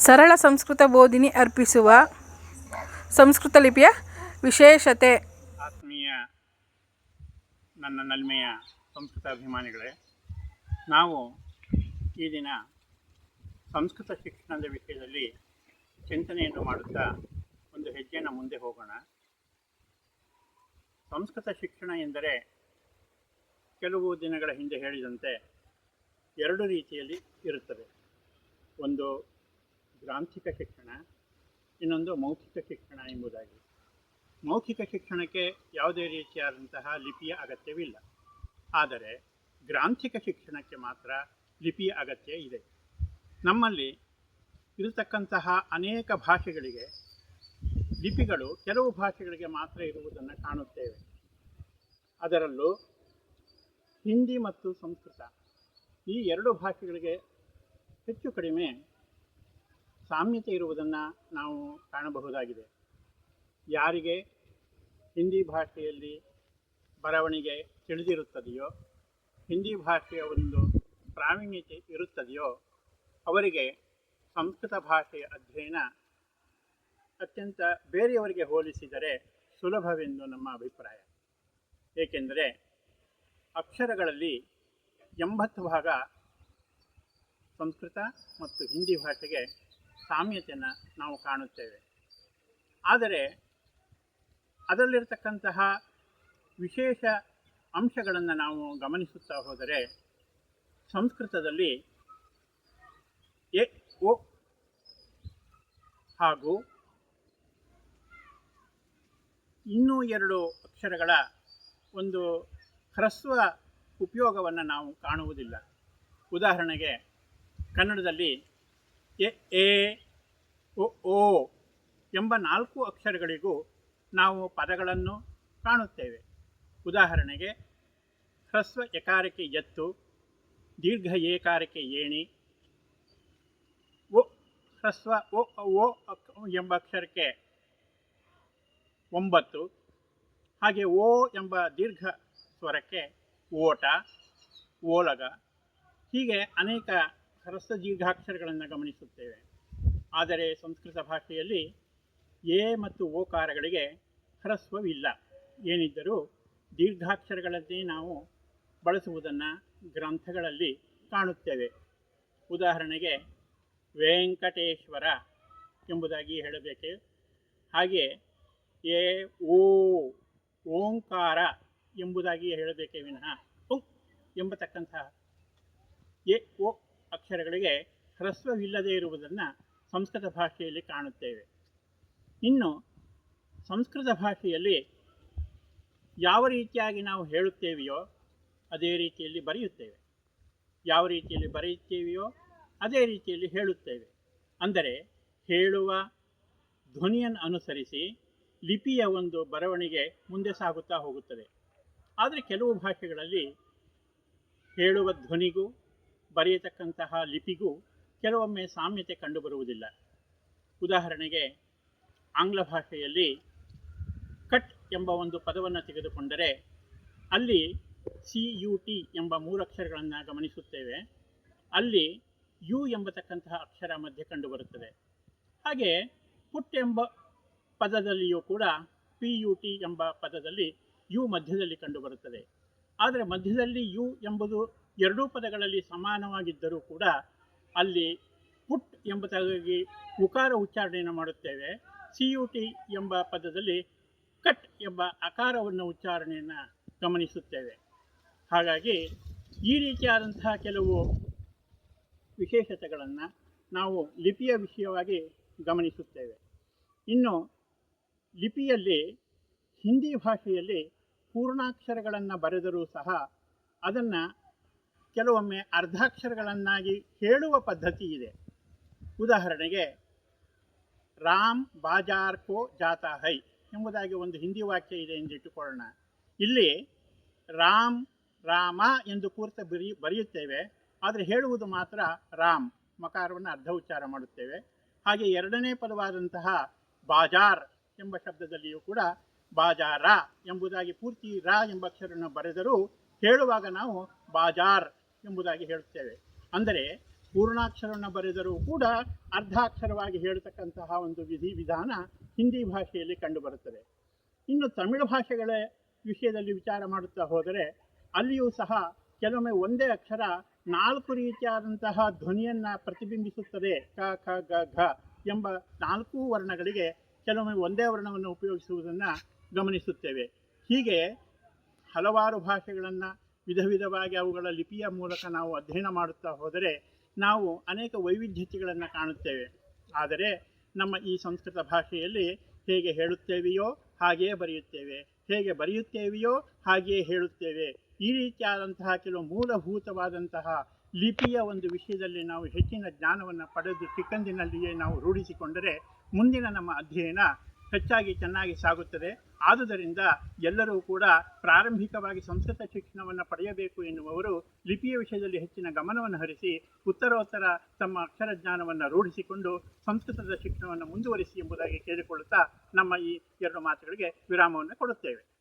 ಸರಳ ಸಂಸ್ಕೃತ ಬೋಧಿನಿ ಅರ್ಪಿಸುವ ಸಂಸ್ಕೃತ ಲಿಪಿಯ ವಿಶೇಷತೆ. ಆತ್ಮೀಯ ನನ್ನ ನಲ್ಮೆಯ ಸಂಸ್ಕೃತ ಅಭಿಮಾನಿಗಳೇ, ನಾವು ಈ ದಿನ ಸಂಸ್ಕೃತ ಶಿಕ್ಷಣದ ವಿಷಯದಲ್ಲಿ ಚಿಂತನೆಯನ್ನು ಮಾಡುತ್ತಾ ಒಂದು ಹೆಜ್ಜೆಯನ್ನು ಮುಂದೆ ಹೋಗೋಣ. ಸಂಸ್ಕೃತ ಶಿಕ್ಷಣ ಎಂದರೆ ಕೆಲವು ದಿನಗಳ ಹಿಂದೆ ಹೇಳಿದಂತೆ ಎರಡು ರೀತಿಯಲ್ಲಿ ಇರುತ್ತದೆ. ಒಂದು ಗ್ರಾಂಥಿಕ ಶಿಕ್ಷಣ, ಇನ್ನೊಂದು ಮೌಖಿಕ ಶಿಕ್ಷಣ ಎಂಬುದಾಗಿ ಮೌಖಿಕ ಶಿಕ್ಷಣಕ್ಕೆ ಯಾವುದೇ ರೀತಿಯಾದಂತಹ ಲಿಪಿಯ ಅಗತ್ಯವಿಲ್ಲ. ಆದರೆ ಗ್ರಾಂಥಿಕ ಶಿಕ್ಷಣಕ್ಕೆ ಮಾತ್ರ ಲಿಪಿಯ ಅಗತ್ಯ ಇದೆ. ನಮ್ಮಲ್ಲಿ ಇರತಕ್ಕಂತಹ ಅನೇಕ ಭಾಷೆಗಳಿಗೆ ಲಿಪಿಗಳು ಕೆಲವು ಭಾಷೆಗಳಿಗೆ ಮಾತ್ರ ಇರುವುದನ್ನು ಕಾಣುತ್ತೇವೆ. ಅದರಲ್ಲೂ ಹಿಂದಿ ಮತ್ತು ಸಂಸ್ಕೃತ ಈ ಎರಡು ಭಾಷೆಗಳಿಗೆ ಹೆಚ್ಚು ಕಡಿಮೆ ಸಾಮ್ಯತೆ ಇರುವುದನ್ನು ನಾವು ಕಾಣಬಹುದಾಗಿದೆ. ಯಾರಿಗೆ ಹಿಂದಿ ಭಾಷೆಯಲ್ಲಿ ಬರವಣಿಗೆ ತಿಳಿದಿರುತ್ತದೆಯೋ, ಹಿಂದಿ ಭಾಷೆಯ ಒಂದು ಪ್ರಾವೀಣ್ಯತೆ ಇರುತ್ತದೆಯೋ, ಅವರಿಗೆ ಸಂಸ್ಕೃತ ಭಾಷೆಯ ಅಧ್ಯಯನ ಅತ್ಯಂತ ಬೇರೆಯವರಿಗೆ ಹೋಲಿಸಿದರೆ ಸುಲಭವೆಂದು ನಮ್ಮ ಅಭಿಪ್ರಾಯ. ಏಕೆಂದರೆ ಅಕ್ಷರಗಳಲ್ಲಿ ಎಂಬತ್ತು ಭಾಗ ಸಂಸ್ಕೃತ ಮತ್ತು ಹಿಂದಿ ಭಾಷೆಗೆ ಸಾಮ್ಯತೆಯನ್ನು ನಾವು ಕಾಣುತ್ತೇವೆ. ಆದರೆ ಅದರಲ್ಲಿರ್ತಕ್ಕಂತಹ ವಿಶೇಷ ಅಂಶಗಳನ್ನು ನಾವು ಗಮನಿಸುತ್ತಾ ಹೋದರೆ ಸಂಸ್ಕೃತದಲ್ಲಿ ಎ, ಒ ಹಾಗೂ ಇನ್ನೂ ಎರಡು ಅಕ್ಷರಗಳ ಒಂದು ಹ್ರಸ್ವ ಉಪಯೋಗವನ್ನು ನಾವು ಕಾಣುವುದಿಲ್ಲ. ಉದಾಹರಣೆಗೆ ಕನ್ನಡದಲ್ಲಿ ಎ ಎ ಓ ಎಂಬ ನಾಲ್ಕು ಅಕ್ಷರಗಳಿಗೂ ನಾವು ಪದಗಳನ್ನು ಕಾಣುತ್ತೇವೆ. ಉದಾಹರಣೆಗೆ, ಹ್ರಸ್ವ ಎಕಾರಕ್ಕೆ ಎತ್ತು, ದೀರ್ಘ ಏಕಾರಕ್ಕೆ ಏಣಿ ಓ ಹ್ರಸ್ವ ಓ ಓ ಎಂಬ ಅಕ್ಷರಕ್ಕೆ ಒಂಬತ್ತು, ಹಾಗೆ ಓ ಎಂಬ ದೀರ್ಘ ಸ್ವರಕ್ಕೆ ಓಟ, ಓಲಗ, ಹೀಗೆ ಅನೇಕ ಹ್ರಸ್ವ ದೀರ್ಘಾಕ್ಷರಗಳನ್ನು ಗಮನಿಸುತ್ತೇವೆ. ಆದರೆ ಸಂಸ್ಕೃತ ಭಾಷೆಯಲ್ಲಿ ಎ ಮತ್ತು ಓಕಾರಗಳಿಗೆ ಹ್ರಸ್ವವಿಲ್ಲ. ಏನಿದ್ದರೂ ದೀರ್ಘಾಕ್ಷರಗಳನ್ನೇ ನಾವು ಬಳಸುವುದನ್ನು ಗ್ರಂಥಗಳಲ್ಲಿ ಕಾಣುತ್ತೇವೆ. ಉದಾಹರಣೆಗೆ ವೆಂಕಟೇಶ್ವರ ಎಂಬುದಾಗಿ ಹೇಳಬೇಕೆ? ಹಾಗೆ ಎ, ಓ, ಓಂಕಾರ ಎಂಬುದಾಗಿ ಹೇಳಬೇಕೇ ವಿನಃ? ಉಂ ಎಂಬತಕ್ಕಂತಹ ಎ, ಓ ಅಕ್ಷರಗಳಿಗೆ ಹ್ರಸ್ವವಿಲ್ಲದೇ ಇರುವುದನ್ನು ಸಂಸ್ಕೃತ ಭಾಷೆಯಲ್ಲಿ ಕಾಣುತ್ತೇವೆ. ಇನ್ನು ಸಂಸ್ಕೃತ ಭಾಷೆಯಲ್ಲಿ ಯಾವ ರೀತಿಯಾಗಿ ನಾವು ಹೇಳುತ್ತೇವೆಯೋ ಅದೇ ರೀತಿಯಲ್ಲಿ ಬರೆಯುತ್ತೇವೆ. ಯಾವ ರೀತಿಯಲ್ಲಿ ಬರೆಯುತ್ತೇವೆಯೋ ಅದೇ ರೀತಿಯಲ್ಲಿ ಹೇಳುತ್ತೇವೆ. ಅಂದರೆ ಹೇಳುವ ಧ್ವನಿಯನ್ನು ಅನುಸರಿಸಿ ಲಿಪಿಯ ಒಂದು ಬರವಣಿಗೆ ಮುಂದೆ ಸಾಗುತ್ತಾ ಹೋಗುತ್ತದೆ. ಆದರೆ ಕೆಲವು ಭಾಷೆಗಳಲ್ಲಿ ಹೇಳುವ ಧ್ವನಿಗೂ ಬರೆಯತಕ್ಕಂತಹ ಲಿಪಿಗೂ ಕೆಲವೊಮ್ಮೆ ಸಾಮ್ಯತೆ ಕಂಡುಬರುವುದಿಲ್ಲ. ಉದಾಹರಣೆಗೆ, ಆಂಗ್ಲ ಭಾಷೆಯಲ್ಲಿ ಕಟ್ ಎಂಬ ಒಂದು ಪದವನ್ನು ತೆಗೆದುಕೊಂಡರೆ ಅಲ್ಲಿ ಸಿ ಯು ಟಿ ಎಂಬ ಮೂರು ಅಕ್ಷರಗಳನ್ನು ಗಮನಿಸುತ್ತೇವೆ. ಅಲ್ಲಿ ಯು ಎಂಬತಕ್ಕಂತಹ ಅಕ್ಷರ ಮಧ್ಯೆ ಕಂಡುಬರುತ್ತದೆ. ಹಾಗೆ ಪುಟ್ ಎಂಬ ಪದದಲ್ಲಿಯೂ ಕೂಡ ಪಿ ಯು ಟಿ ಎಂಬ ಪದದಲ್ಲಿ ಯು ಮಧ್ಯದಲ್ಲಿ ಕಂಡುಬರುತ್ತದೆ. ಆದರೆ ಮಧ್ಯದಲ್ಲಿ ಯು ಎಂಬುದು ಎರಡೂ ಪದಗಳಲ್ಲಿ ಸಮಾನವಾಗಿದ್ದರೂ ಕೂಡ ಅಲ್ಲಿ ಪುಟ್ ಎಂಬುದಾಗಿ ಉಕಾರ ಉಚ್ಚಾರಣೆಯನ್ನು ಮಾಡುತ್ತೇವೆ. ಸಿ ಯು ಟಿ ಎಂಬ ಪದದಲ್ಲಿ ಕಟ್ ಎಂಬ ಅಕಾರವನ್ನು ಉಚ್ಚಾರಣೆಯನ್ನು ಗಮನಿಸುತ್ತೇವೆ. ಹಾಗಾಗಿ ಈ ರೀತಿಯಾದಂತಹ ಕೆಲವು ವಿಶೇಷತೆಗಳನ್ನು ನಾವು ಲಿಪಿಯ ವಿಷಯವಾಗಿ ಗಮನಿಸುತ್ತೇವೆ. ಇನ್ನು ಲಿಪಿಯಲ್ಲಿ ಹಿಂದಿ ಭಾಷೆಯಲ್ಲಿ ಪೂರ್ಣಾಕ್ಷರಗಳನ್ನು ಬರೆದರೂ ಸಹ ಅದನ್ನು ಕೆಲವೊಮ್ಮೆ ಅರ್ಧಾಕ್ಷರಗಳನ್ನಾಗಿ ಹೇಳುವ ಪದ್ಧತಿ ಇದೆ. ಉದಾಹರಣೆಗೆ, ರಾಮ್ ಬಾಜಾರ್ ಕೋ ಜಾತಾ ಹೈ ಎಂಬುದಾಗಿ ಒಂದು ಹಿಂದಿ ವಾಕ್ಯ ಇದೆ ಎಂದು ಇಟ್ಟುಕೊಳ್ಳೋಣ. ಇಲ್ಲಿ ರಾಮ್, ರಾಮ ಎಂದು ಪೂರ್ತಿ ಬರಿ, ಬರೆಯುತ್ತೇವೆ. ಆದರೆ ಹೇಳುವುದು ಮಾತ್ರ ರಾಮ್ ಮಕಾರವನ್ನು ಅರ್ಧ ಉಚ್ಚಾರ ಮಾಡುತ್ತೇವೆ. ಹಾಗೆ ಎರಡನೇ ಪದವಾದಂತಹ ಬಾಜಾರ್ ಎಂಬ ಶಬ್ದದಲ್ಲಿಯೂ ಕೂಡ ಬಾಜಾರ ಎಂಬುದಾಗಿ ಪೂರ್ತಿ ರಾ ಎಂಬ ಅಕ್ಷರವನ್ನು ಬರೆದರೂ ಹೇಳುವಾಗ ನಾವು ಬಾಜಾರ್ ಎಂಬುದಾಗಿ ಹೇಳುತ್ತೇವೆ. ಅಂದರೆ ಪೂರ್ಣಾಕ್ಷರವನ್ನು ಬರೆದರೂ ಕೂಡ ಅರ್ಧಾಕ್ಷರವಾಗಿ ಹೇಳ್ತಕ್ಕಂತಹ ಒಂದು ವಿಧಿ ವಿಧಾನ ಹಿಂದಿ ಭಾಷೆಯಲ್ಲಿ ಕಂಡುಬರುತ್ತದೆ. ಇನ್ನು ತಮಿಳು ಭಾಷೆಗಳ ವಿಷಯದಲ್ಲಿ ವಿಚಾರ ಮಾಡುತ್ತಾ ಹೋದರೆ ಅಲ್ಲಿಯೂ ಸಹ ಕೆಲವೊಮ್ಮೆ ಒಂದೇ ಅಕ್ಷರ ನಾಲ್ಕು ರೀತಿಯಾದಂತಹ ಧ್ವನಿಯನ್ನು ಪ್ರತಿಬಿಂಬಿಸುತ್ತದೆ. ಕ ಖ ಗ, ಘ ಎಂಬ ನಾಲ್ಕು ವರ್ಣಗಳಿಗೆ ಕೆಲವೊಮ್ಮೆ ಒಂದೇ ವರ್ಣವನ್ನು ಉಪಯೋಗಿಸುವುದನ್ನು ಗಮನಿಸುತ್ತೇವೆ. ಹೀಗೆ ಹಲವಾರು ಭಾಷೆಗಳನ್ನು ವಿಧ ವಿಧವಾಗಿ ಅವುಗಳ ಲಿಪಿಯ ಮೂಲಕ ನಾವು ಅಧ್ಯಯನ ಮಾಡುತ್ತಾ ಹೋದರೆ ನಾವು ಅನೇಕ ವೈವಿಧ್ಯತೆಗಳನ್ನು ಕಾಣುತ್ತೇವೆ. ಆದರೆ ನಮ್ಮ ಈ ಸಂಸ್ಕೃತ ಭಾಷೆಯಲ್ಲಿ ಹೇಗೆ ಹೇಳುತ್ತೇವೆಯೋ ಹಾಗೆಯೇ ಬರೆಯುತ್ತೇವೆ. ಹೇಗೆ ಬರೆಯುತ್ತೇವೆಯೋ ಹಾಗೆಯೇ ಹೇಳುತ್ತೇವೆ. ಈ ರೀತಿಯಾದಂತಹ ಕೆಲವು ಮೂಲಭೂತವಾದಂತಹ ಲಿಪಿಯ ಒಂದು ವಿಷಯದಲ್ಲಿ ನಾವು ಹೆಚ್ಚಿನ ಜ್ಞಾನವನ್ನು ಪಡೆದು ಚಿಕ್ಕಂದಿನಲ್ಲಿಯೇ ನಾವು ರೂಢಿಸಿಕೊಂಡರೆ ಮುಂದಿನ ನಮ್ಮ ಅಧ್ಯಯನ ಹೆಚ್ಚಾಗಿ ಚೆನ್ನಾಗಿ ಸಾಗುತ್ತದೆ. ಆದುದರಿಂದ ಎಲ್ಲರೂ ಕೂಡ ಪ್ರಾರಂಭಿಕವಾಗಿ ಸಂಸ್ಕೃತ ಶಿಕ್ಷಣವನ್ನು ಪಡೆಯಬೇಕು ಎನ್ನುವವರು ಲಿಪಿಯ ವಿಷಯದಲ್ಲಿ ಹೆಚ್ಚಿನ ಗಮನವನ್ನು ಹರಿಸಿ ಉತ್ತರೋತ್ತರ ತಮ್ಮ ಅಕ್ಷರ ಜ್ಞಾನವನ್ನು ರೂಢಿಸಿಕೊಂಡು ಸಂಸ್ಕೃತದ ಶಿಕ್ಷಣವನ್ನು ಮುಂದುವರಿಸಿ ಎಂಬುದಾಗಿ ಕೇಳಿಕೊಳ್ಳುತ್ತಾ ನಮ್ಮ ಈ ಎರಡು ಮಾತುಗಳಿಗೆ ವಿರಾಮವನ್ನು ಕೊಡುತ್ತೇವೆ.